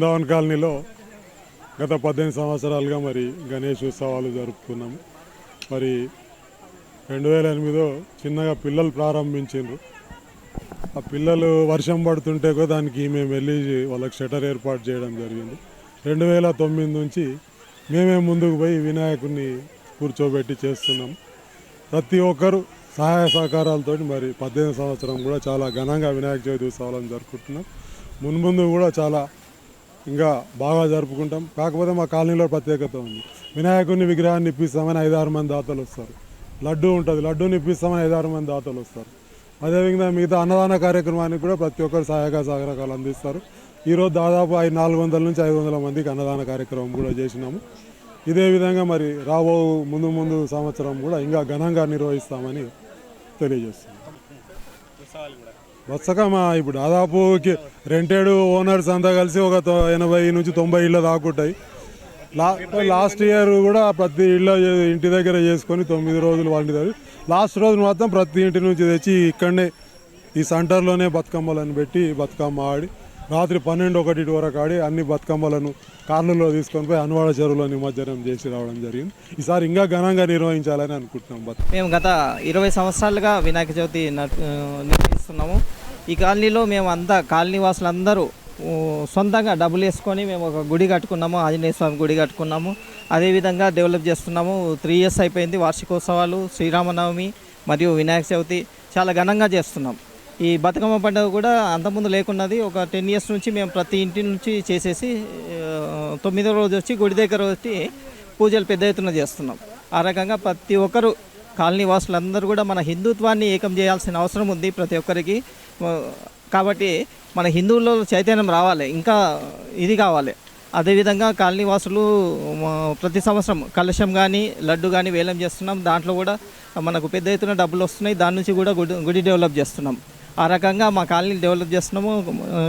బృందావన్ కాలనీలో గత పద్దెనిమిది సంవత్సరాలుగా మరి గణేష్ ఉత్సవాలు జరుపుకున్నాము. మరి రెండు వేల ఎనిమిదిలో చిన్నగా పిల్లలు ప్రారంభించిండ్రు. ఆ పిల్లలు వర్షం పడుతుంటే కూడా దానికి మేము వెళ్ళి వాళ్ళకి షటర్ ఏర్పాటు చేయడం జరిగింది. రెండు వేల తొమ్మిది నుంచి మేమే ముందుకు పోయి వినాయకుడిని కూర్చోబెట్టి చేస్తున్నాం ప్రతి ఒక్కరు సహాయ సహకారాలతో మరి పద్దెనిమిది సంవత్సరం కూడా చాలా ఘనంగా వినాయక చవితి ఉత్సవాలను జరుపుకుంటున్నాం. మున్ముందు కూడా చాలా ఇంకా బాగా జరుపుకుంటాం. కాకపోతే మా కాలనీలో ప్రత్యేకత ఉంది. వినాయకుడిని విగ్రహాన్ని ఇప్పిస్తామని ఐదారు మంది దాతలు వస్తారు. లడ్డు ఉంటుంది. లడ్డూని ఇప్పిస్తామని ఐదారు మంది దాతలు వస్తారు. అదేవిధంగా మిగతా అన్నదాన కార్యక్రమానికి కూడా ప్రతి ఒక్కరు సహాయక సహకారాలు అందిస్తారు. ఈరోజు దాదాపు ఐదు నాలుగు వందల నుంచి ఐదు వందల మందికి అన్నదాన కార్యక్రమం కూడా చేసినాము. ఇదే విధంగా మరి రాబో ముందు ముందు సంవత్సరం కూడా ఇంకా ఘనంగా నిర్వహిస్తామని తెలియజేస్తున్నాం. వరుసగా మా ఇప్పుడు? దాదాపు రెంటెడ్ ఓనర్స్ అంతా కలిసి ఒక ఎనభై నుంచి తొంభై ఇళ్ళ దాకుంటాయి లా లాస్ట్ ఇయర్ కూడా ప్రతి ఇళ్ళ ఇంటి దగ్గర చేసుకొని తొమ్మిది రోజులు వండుతారు లాస్ట్ రోజు మాత్రం ప్రతి ఇంటి నుంచి తెచ్చి ఇక్కడనే ఈ సెంటర్లోనే బతుకమ్మలను పెట్టి బతుకమ్మ ఆడి రాత్రి పన్నెండు ఒకటి వరకు ఆడి అన్ని బతుకమ్మలను కార్లలో తీసుకొని పోయి అనువాడ చెరువులో నిమజ్జనం చేసి రావడం జరిగింది. ఈసారి ఇంకా ఘనంగా నిర్వహించాలని అనుకుంటున్నాం మేము గత ఇరవై సంవత్సరాలుగా వినాయక చవితి నిర్వహిస్తున్నాము. ఈ కాలనీలో మేము అంతా కాలనీ వాసులందరూ సొంతంగా డబ్బులు వేసుకొని మేము ఒక గుడి కట్టుకున్నాము ఆంజనేయ స్వామి గుడి కట్టుకున్నాము. అదేవిధంగా డెవలప్ చేస్తున్నాము. త్రీ ఇయర్స్ అయిపోయింది వార్షికోత్సవాలు శ్రీరామనవమి మరియు వినాయక చవితి చాలా ఘనంగా చేస్తున్నాం. ఈ బతుకమ్మ పండుగ కూడా అంతకుముందు లేకున్నది ఒక టెన్ ఇయర్స్ నుంచి మేము ప్రతి ఇంటి నుంచి చేసేసి తొమ్మిదో రోజు వచ్చి గుడి దగ్గర వచ్చి పూజలు పెద్ద ఎత్తున చేస్తున్నాం. ఆ రకంగా ప్రతి ఒక్కరు కాలనీ వాసులందరూ కూడా మన హిందుత్వాన్ని ఏకం చేయాల్సిన అవసరం ఉంది ప్రతి ఒక్కరికి. కాబట్టి మన హిందువుల్లో చైతన్యం రావాలి ఇంకా ఇది కావాలి. అదేవిధంగా కాలనీ వాసులు ప్రతి సంవత్సరం కలశం కానీ లడ్డు కానీ వేలం చేస్తున్నాం. దాంట్లో కూడా మనకు పెద్ద ఎత్తున డబ్బులు వస్తున్నాయి. దాని నుంచి కూడా గుడి గుడి డెవలప్ చేస్తున్నాం. ఆ రకంగా మా కాలనీ డెవలప్ చేస్తున్నాము.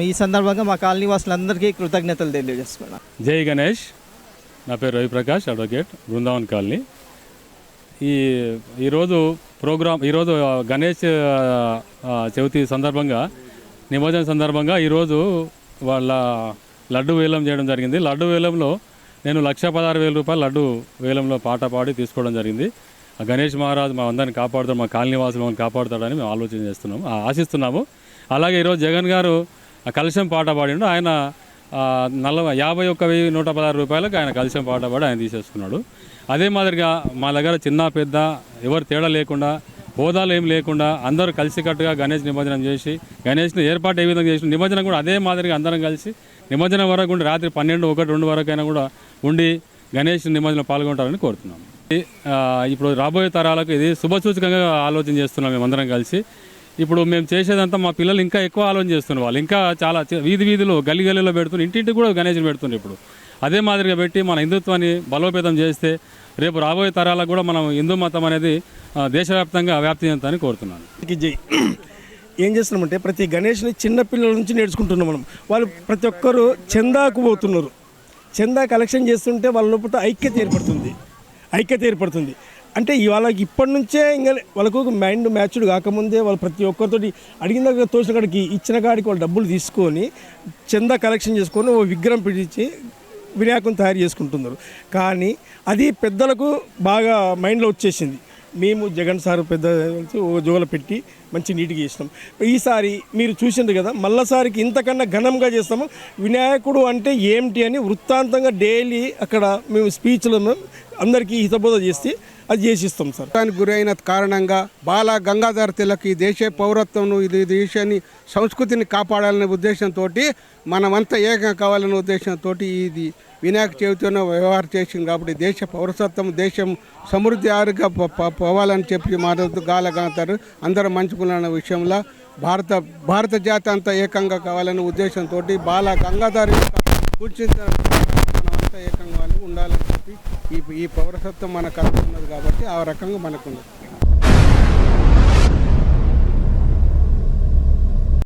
ఈ సందర్భంగా మా కాలనీ వాసులందరికీ కృతజ్ఞతలు తెలియజేస్తున్నాం జై గణేష్. నా పేరు రవిప్రకాష్ అడ్వకేట్ బృందావన్ కాలనీ. ఈ ఈరోజు ప్రోగ్రామ్ ఈరోజు గణేష్ చవితి సందర్భంగా నిమజ్జన సందర్భంగా ఈరోజు వాళ్ళ లడ్డు వేలం చేయడం జరిగింది. లడ్డు వేలంలో నేను లక్ష పదహారు వేల రూపాయలు లడ్డు వేలంలో పాట పాడి తీసుకోవడం జరిగింది. ఆ గణేష్ మహారాజ్ మా అందరిని కాపాడుతాడు మా కాలనీవాసులు మమ్మల్ని కాపాడుతాడని మేము ఆలోచన చేస్తున్నాము ఆశిస్తున్నాము. అలాగే ఈరోజు జగన్ గారు కలశం పాట పాడిండు. ఆయన నలభై యాభై ఒక్క వెయ్యి నూట పదహారు రూపాయలకు ఆయన కలశం పాట పాడి ఆయన తీసేసుకున్నాడు. అదే మాదిరిగా మా దగ్గర చిన్న పెద్ద ఎవరు తేడా లేకుండా హోదాలు ఏం లేకుండా అందరూ కలిసికట్టుగా గణేష్ నిమజ్జనం చేసి గణేష్ని ఏర్పాటు ఏ విధంగా చేసి నిమజ్జనం కూడా అదే మాదిరిగా అందరం కలిసి నిమజ్జనం వరకు ఉండి రాత్రి పన్నెండు ఒకటి రెండు వరకు అయినా కూడా ఉండి గణేష్ నిమజ్జనం పాల్గొంటారని కోరుతున్నాం. ఇప్పుడు రాబోయే తరాలకు ఇది శుభసూచకంగా ఆలోచన చేస్తున్నాం మేమందరం కలిసి. ఇప్పుడు మేము చేసేదంతా మా పిల్లలు ఇంకా ఎక్కువ ఆలోచన చేస్తున్నారు వాళ్ళు. ఇంకా చాలా వీధి వీధిలో గల్లి గల్లీలో పెడుతున్నారు. ఇంటింటికి కూడా గణేష్ని పెడుతున్నారు ఇప్పుడు. అదే మాదిరిగా పెట్టి మన హిందుత్వాన్ని బలోపేతం చేస్తే రేపు రాబోయే తరాలకు కూడా మనం హిందూ మతం అనేది దేశవ్యాప్తంగా వ్యాప్తి చెందుతాలని కోరుతున్నాను. జై. ఏం చేస్తున్నామంటే ప్రతి గణేష్ని చిన్న పిల్లల నుంచి నేర్చుకుంటున్నాం మనం. వాళ్ళు ప్రతి ఒక్కరు చందాకు పోతున్నారు. చందా కలెక్షన్ చేస్తుంటే వాళ్ళ లోపల ఐక్యత ఏర్పడుతుంది. ఐక్యత ఏర్పడుతుంది. అంటే ఇవాళ ఇప్పటి నుంచే ఇంకా వాళ్ళకు మైండ్ మ్యాచ్డ్ కాకముందే వాళ్ళు ప్రతి ఒక్కరితోటి అడిగిన దగ్గర తోచిన కాడికి ఇచ్చిన కాడికి వాళ్ళు డబ్బులు తీసుకొని చందా కలెక్షన్ చేసుకొని ఓ విగ్రహం పిలిచి వినాయకుని తయారు చేసుకుంటున్నారు. కానీ అది పెద్దలకు బాగా మైండ్లో వచ్చేసింది. మేము జగన్ సార్ పెద్ద ఒక జోగలు పెట్టి మంచి నీట్గా చేసినాం. ఈసారి మీరు చూసిండ్రు కదా మళ్ళసారికి ఇంతకన్నా ఘనంగా చేస్తాము. వినాయకుడు అంటే ఏమిటి అని వృత్తాంతంగా డైలీ అక్కడ మేము స్పీచ్లో అందరికీ హితబోధ చేస్తే అది చేసిస్తాం సార్. దానికి గురైన కారణంగా బాల గంగాధర తిలక్ ఈ దేశ పౌరత్వం ఇది దేశాన్ని సంస్కృతిని కాపాడాలనే ఉద్దేశంతో మనమంతా ఏకం కావాలనే ఉద్దేశంతో ఇది వినాయక చవితిలో వ్యవహారం చేసింది కాబట్టి దేశ పౌరసత్వం దేశం సమృద్ధి ఆరుగా పోవాలని చెప్పి మాట్లాడుతూ గాల గంగాధర్ అందరూ మంచుకున్న విషయంలో భారత భారత జాతి అంతా ఏకంగా కావాలనే ఉద్దేశంతో బాల గంగాధర్ యొక్క కూర్చున్న ఏకంగా ఉండాలని చెప్పి ఈ ఈ పౌరసత్వం మనకు అందుతున్నది కాబట్టి ఆ రకంగా మనకు ఉన్నది.